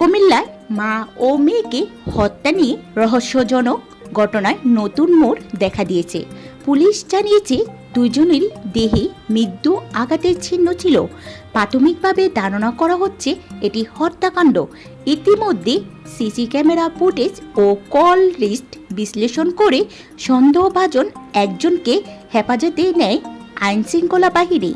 কুমিল্লায় মা ও মেয়েকে হত্যা নিয়ে রহস্যজনক ঘটনায় নতুন মোড় দেখা দিয়েছে। পুলিশ জানিয়েছে দুজনেরই দেহে মৃত্যু আঘাতের চিহ্ন ছিল। প্রাথমিকভাবে ধারণা করা হচ্ছে, এটি হত্যাকাণ্ড। ইতিমধ্যে সিসি ক্যামেরা ফুটেজ ও কল লিস্ট বিশ্লেষণ করে সন্দেহভাজন একজনকে হেফাজতে নেয় আইনশৃঙ্খলা বাহিনী।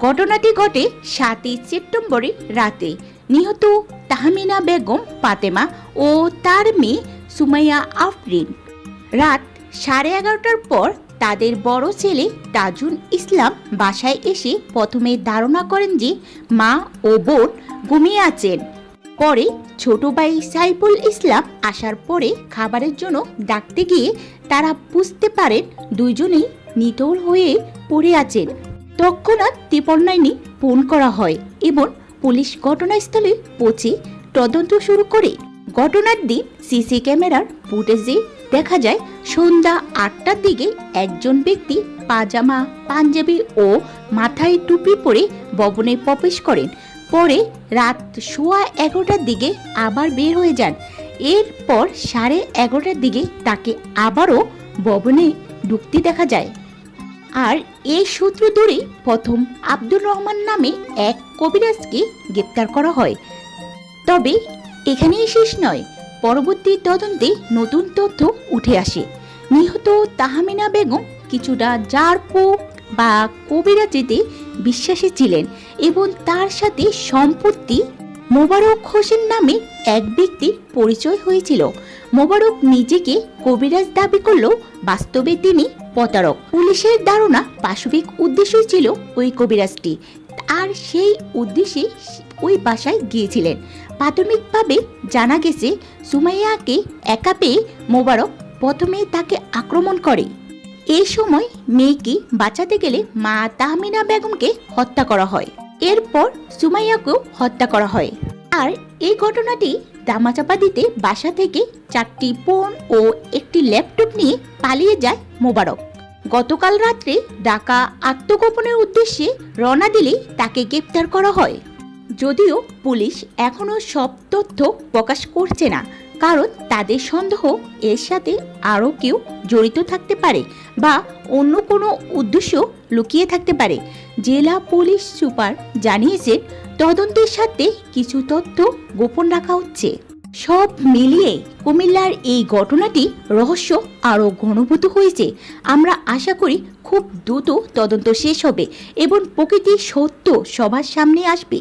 ঘটনাটি ঘটে সাতই সেপ্টেম্বরে রাতে। নিহত তাহমিনা বেগম, ফাতেমা ও তার মেয়ে সুমাইয়া আফরিন। রাত সাড়ে এগারোটার পর তাদের বড় ছেলে তাজুল ইসলাম বাসায় এসে প্রথমে ধারণা করেন যে মা ও বোন ঘুমিয়ে আছেন। পরে ছোট ভাই সাইফুল ইসলাম আসার পরে খাবারের জন্য ডাকতে গিয়ে তারা বুঝতে পারেন দুইজনেই নিটোল হয়ে পড়ে আছেন। তৎক্ষণাৎ ত্রিপন্নাইনি ফোন করা হয় এবং পুলিশ ঘটনাস্থলে পৌঁছে তদন্ত শুরু করে। ঘটনার দিন সিসি ক্যামেরার ফুটেজে দেখা যায়, সন্ধ্যা আটটার দিকে একজন ব্যক্তি পাজামা, পাঞ্জাবি ও মাথায় টুপি পরে ভবনে প্রবেশ করেন। পরে রাত সোয়া এগারোটার দিকে আবার বের হয়ে যান। এরপর সাড়ে এগারোটার দিকে তাকে আবারও ভবনে ঢুকতে দেখা যায়। আর এই সূত্র ধরে প্রথম আব্দুর রহমান নামে এক কবিরাজকে গ্রেপ্তার করা হয়। তবে এখানেই শেষ নয়, পরবর্তী তদন্তে নতুন তথ্য উঠে আসে। নিহত তাহমিনা বেগম কিছুটা জারপোক বা কবিরাজিতে বিশ্বাসী ছিলেন এবং তার সাথে সম্পত্তি মোবারক হোসেন নামে এক ব্যক্তির পরিচয় হয়েছিল। মোবারক নিজেকে কবিরাজ দাবি করলেও বাস্তবে তিনি প্রতারক। পুলিশের ধারণা পাশবিক উদ্দেশ্যই ছিল ওই কবিরাজটি। আর সেই উদ্দেশ্যে ওই বাসায় গিয়েছিলেন। প্রাথমিকভাবে জানা গেছে, সুমাইয়াকে একা পেয়ে মোবারক প্রথমে তাকে আক্রমণ করে। এই সময় মেয়েকে বাঁচাতে গেলে মা তাহমিনা বেগমকে হত্যা করা হয়। এরপর সুমাইয়াকেও হত্যা করা হয়। আর এই ঘটনাটি দামাচাপা দিতে বাসা থেকে চারটি ফোন ও একটি ল্যাপটপ নিয়ে পালিয়ে যায় মোবারক। গতকাল রাত্রে ডাকা আত্মগোপনের উদ্দেশ্যে রওনা দিলেই তাকে গ্রেপ্তার করা হয়। যদিও পুলিশ এখনও সব তথ্য প্রকাশ করছে না। কারণ তাদের সন্দেহ এর সাথে আরও কেউ জড়িত থাকতে পারে বা অন্য কোনো উদ্দেশ্য লুকিয়ে থাকতে পারে। জেলা পুলিশ সুপার জানিয়েছেন তদন্তের সাথে কিছু তথ্য গোপন রাখা হচ্ছে। সব মিলিয়ে কুমিল্লার এই ঘটনাটি রহস্য আরও ঘনীভূত হয়েছে। আমরা আশা করি খুব দ্রুত তদন্ত শেষ হবে এবং প্রকৃতির সত্য সবার সামনে আসবে।